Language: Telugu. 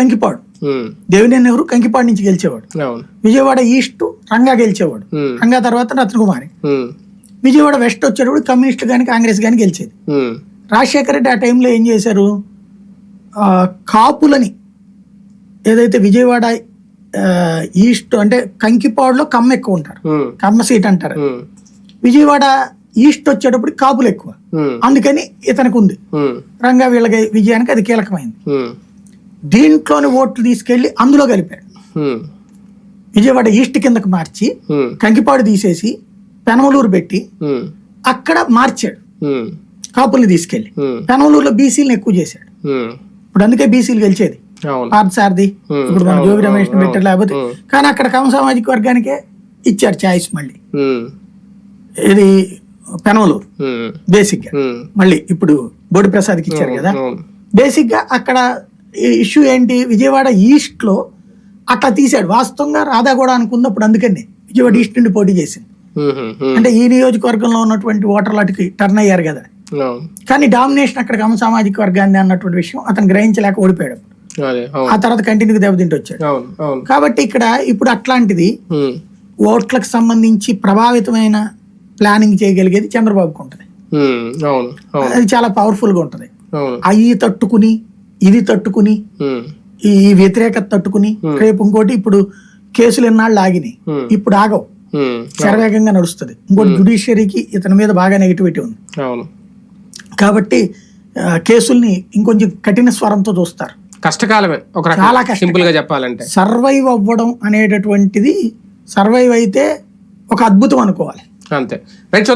కంకిపాడు. దేవినేని నెహ్రూ కంకిపాడు నుంచి గెలిచేవాడు. విజయవాడ ఈస్ట్ రంగా గెలిచేవాడు. రంగా తర్వాత రత్నకుమారి. విజయవాడ వెస్ట్ వచ్చేటప్పుడు కమ్యూనిస్టులు కానీ కాంగ్రెస్ కానీ గెలిచేది. రాజశేఖర రెడ్డి ఆ టైంలో ఏం చేశారు? కాపులని ఏదైతే విజయవాడ ఈస్ట్ అంటే కంకిపాడులో కమ్మ ఎక్కువ ఉంటారు. కమ్మ సీట్ అంటారు. విజయవాడ ఈస్ట్ వచ్చేటప్పుడు కాపులు ఎక్కువ. అందుకని ఇతనికి ఉంది. రంగా వీళ్ళకి విజయానికి అది కీలకమైంది. దీంట్లోని ఓట్లు తీసుకెళ్ళి అందులో కలిపాడు విజయవాడ ఈస్ట్ కిందకు మార్చి కంకిపాడు తీసేసి పెనమలూరు పెట్టి అక్కడ మార్చాడు. కాపుల్ని తీసుకెళ్ళి పెనమలూరులో బీసీలను ఎక్కువ చేశాడు. ఇప్పుడు అందుకే బీసీలు గెలిచేది. Hmm. ఇప్పుడు మన జోగి రమేష్ పెట్టారు లేకపోతే. కానీ అక్కడ కమ సామాజిక వర్గానికే ఇచ్చారు ఛాయిస్ మళ్ళీ. ఇది పెనమలూరు. బేసిక్గా మళ్ళీ ఇప్పుడు బోడి ప్రసాద్కి ఇచ్చారు కదా. బేసిక్గా అక్కడ ఇష్యూ ఏంటి? విజయవాడ ఈస్ట్లో అట్లా తీశాడు. వాస్తవంగా రాధా కూడా అనుకున్నప్పుడు అందుకని విజయవాడ ఈస్ట్ నుండి పోటీ చేసింది. అంటే ఈ నియోజకవర్గంలో ఉన్నటువంటి ఓటర్లు అటుకి టర్న్ అయ్యారు కదా. కానీ డామినేషన్ అక్కడ కమ సామాజిక వర్గాన్ని అన్నటువంటి విషయం అతను గ్రహించలేక ఓడిపోయాడు. ఆ తర్వాత కంటిన్యూగా దెబ్బతింటూ వచ్చాడు కాబట్టి ఇక్కడ ఇప్పుడు అట్లాంటిది ఓట్లకు సంబంధించి ప్రభావితమైన ప్లానింగ్ చేయగలిగేది చంద్రబాబుకు ఉంటుంది. అది చాలా పవర్ఫుల్గా ఉంటుంది. అవి తట్టుకుని ఇది తట్టుకుని ఈ వ్యతిరేకత తట్టుకుని రేపు ఇంకోటి ఇప్పుడు కేసులు ఎన్నాళ్ళు ఆగినాయి. ఇప్పుడు ఆగవు. శరవేగంగా నడుస్తుంది. ఇంకోటి జుడిషియరీకి ఇతని మీద బాగా నెగిటివిటీ ఉంది. కాబట్టి కేసుల్ని ఇంకొంచెం కఠిన స్వరంతో చూస్తారు. కష్టకాలమే. ఒక చాలా. సింపుల్గా చెప్పాలంటే. సర్వైవ్ అవ్వడం అనేటటువంటిది సర్వైవ్ అయితే ఒక అద్భుతం అనుకోవాలి. అంతే. రైట్